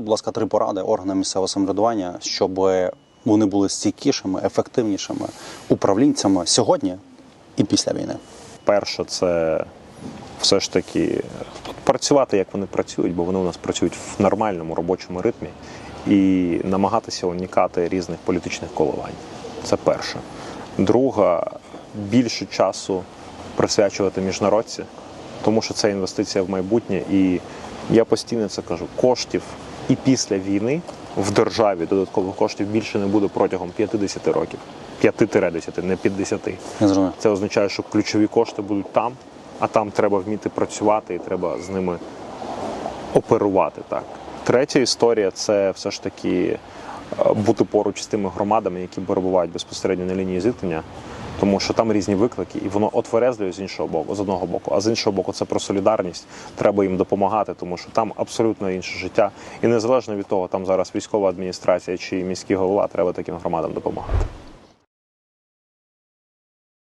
Будь ласка, три поради органам місцевого самоврядування, щоб вони були стійкішими, ефективнішими управлінцями сьогодні і після війни. Перше, це все ж таки працювати, як вони працюють, бо вони у нас працюють в нормальному робочому ритмі і намагатися уникати різних політичних коливань. Це перше. Друга, більше часу присвячувати міжнародці, тому що це інвестиція в майбутнє. І я постійно це кажу: коштів і після війни в державі додаткових коштів більше не буде протягом 50 років. 5-10, не 50. Я зрозумів. Це означає, що ключові кошти будуть там, а там треба вміти працювати і треба з ними оперувати. Так. Третя історія це все ж таки е, бути поруч з тими громадами, які перебувають безпосередньо на лінії зіткнення, тому що там різні виклики, і воно отверезлює з іншого боку, з одного боку, а з іншого боку, це про солідарність. Треба їм допомагати, тому що там абсолютно інше життя. І незалежно від того, там зараз військова адміністрація чи міський голова, треба таким громадам допомагати.